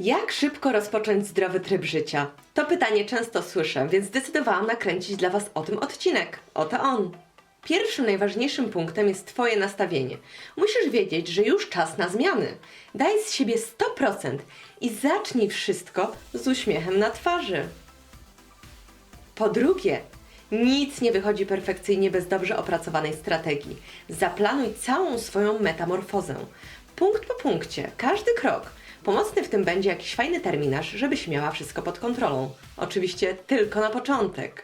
Jak szybko rozpocząć zdrowy tryb życia? To pytanie często słyszę, więc zdecydowałam nakręcić dla Was o tym odcinek. Oto on. Pierwszym najważniejszym punktem jest Twoje nastawienie. Musisz wiedzieć, że już czas na zmiany. Daj z siebie 100% i zacznij wszystko z uśmiechem na twarzy. Po drugie, nic nie wychodzi perfekcyjnie bez dobrze opracowanej strategii. Zaplanuj całą swoją metamorfozę. Punkt po punkcie, każdy krok. Pomocny w tym będzie jakiś fajny terminarz, żebyś miała wszystko pod kontrolą. Oczywiście tylko na początek.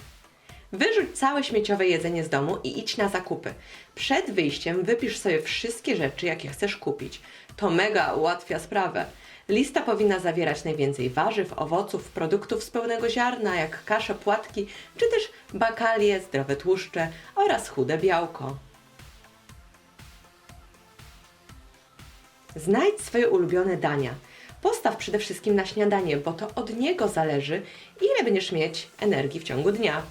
Wyrzuć całe śmieciowe jedzenie z domu i idź na zakupy. Przed wyjściem wypisz sobie wszystkie rzeczy, jakie chcesz kupić. To mega ułatwia sprawę. Lista powinna zawierać najwięcej warzyw, owoców, produktów z pełnego ziarna, jak kasze, płatki, czy też bakalie, zdrowe tłuszcze oraz chude białko. Znajdź swoje ulubione dania. Postaw przede wszystkim na śniadanie, bo to od niego zależy, ile będziesz mieć energii w ciągu dnia.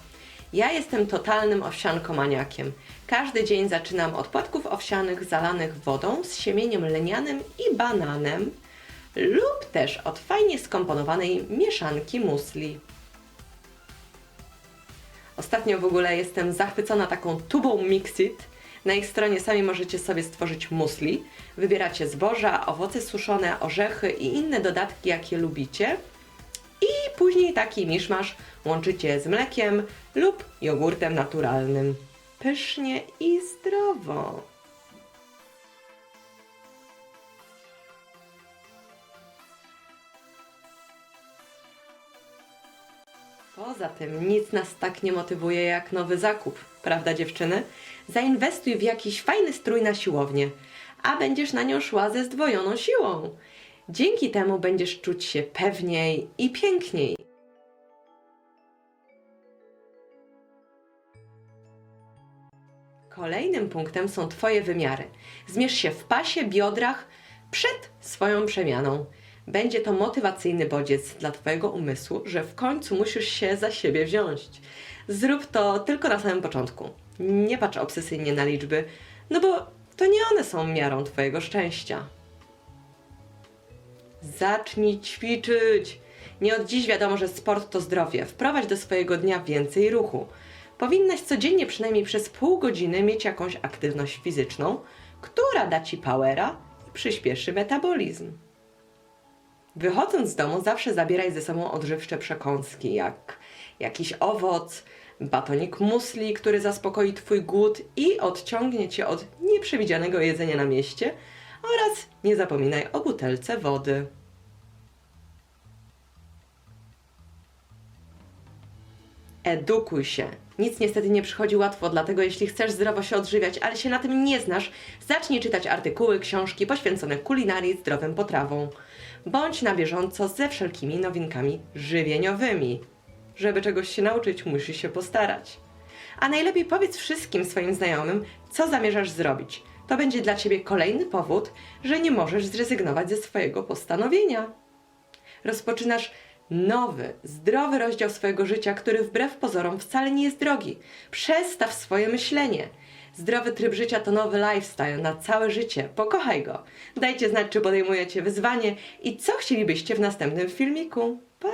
Ja jestem totalnym owsiankomaniakiem. Każdy dzień zaczynam od płatków owsianych zalanych wodą z siemieniem lenianym i bananem lub też od fajnie skomponowanej mieszanki musli. Ostatnio w ogóle jestem zachwycona taką tubą Mixit. Na ich stronie sami możecie sobie stworzyć musli. Wybieracie zboża, owoce suszone, orzechy i inne dodatki, jakie lubicie. I później taki miszmasz łączycie z mlekiem lub jogurtem naturalnym. Pysznie i zdrowo. Poza tym nic nas tak nie motywuje jak nowy zakup, prawda dziewczyny? Zainwestuj w jakiś fajny strój na siłownię, a będziesz na nią szła ze zdwojoną siłą. Dzięki temu będziesz czuć się pewniej i piękniej. Kolejnym punktem są Twoje wymiary. Zmierz się w pasie, biodrach przed swoją przemianą. Będzie to motywacyjny bodziec dla Twojego umysłu, że w końcu musisz się za siebie wziąć. Zrób to tylko na samym początku. Nie patrz obsesyjnie na liczby, no bo to nie one są miarą Twojego szczęścia. Zacznij ćwiczyć. Nie od dziś wiadomo, że sport to zdrowie. Wprowadź do swojego dnia więcej ruchu. Powinnaś codziennie przynajmniej przez pół godziny mieć jakąś aktywność fizyczną, która da ci powera i przyspieszy metabolizm. Wychodząc z domu, zawsze zabieraj ze sobą odżywcze przekąski, jak jakiś owoc, batonik musli, który zaspokoi Twój głód i odciągnie Cię od nieprzewidzianego jedzenia na mieście, oraz nie zapominaj o butelce wody. Edukuj się. Nic niestety nie przychodzi łatwo, dlatego jeśli chcesz zdrowo się odżywiać, ale się na tym nie znasz, zacznij czytać artykuły, książki poświęcone kulinarii, zdrowym potrawom. Bądź na bieżąco ze wszelkimi nowinkami żywieniowymi. Żeby czegoś się nauczyć, musisz się postarać. A najlepiej powiedz wszystkim swoim znajomym, co zamierzasz zrobić. To będzie dla ciebie kolejny powód, że nie możesz zrezygnować ze swojego postanowienia rozpoczynasz nowy, zdrowy rozdział swojego życia, który wbrew pozorom wcale nie jest drogi. Przestaw swoje myślenie. Zdrowy tryb życia to nowy lifestyle na całe życie. Pokochaj go. Dajcie znać, czy podejmujecie wyzwanie i co chcielibyście w następnym filmiku. Pa!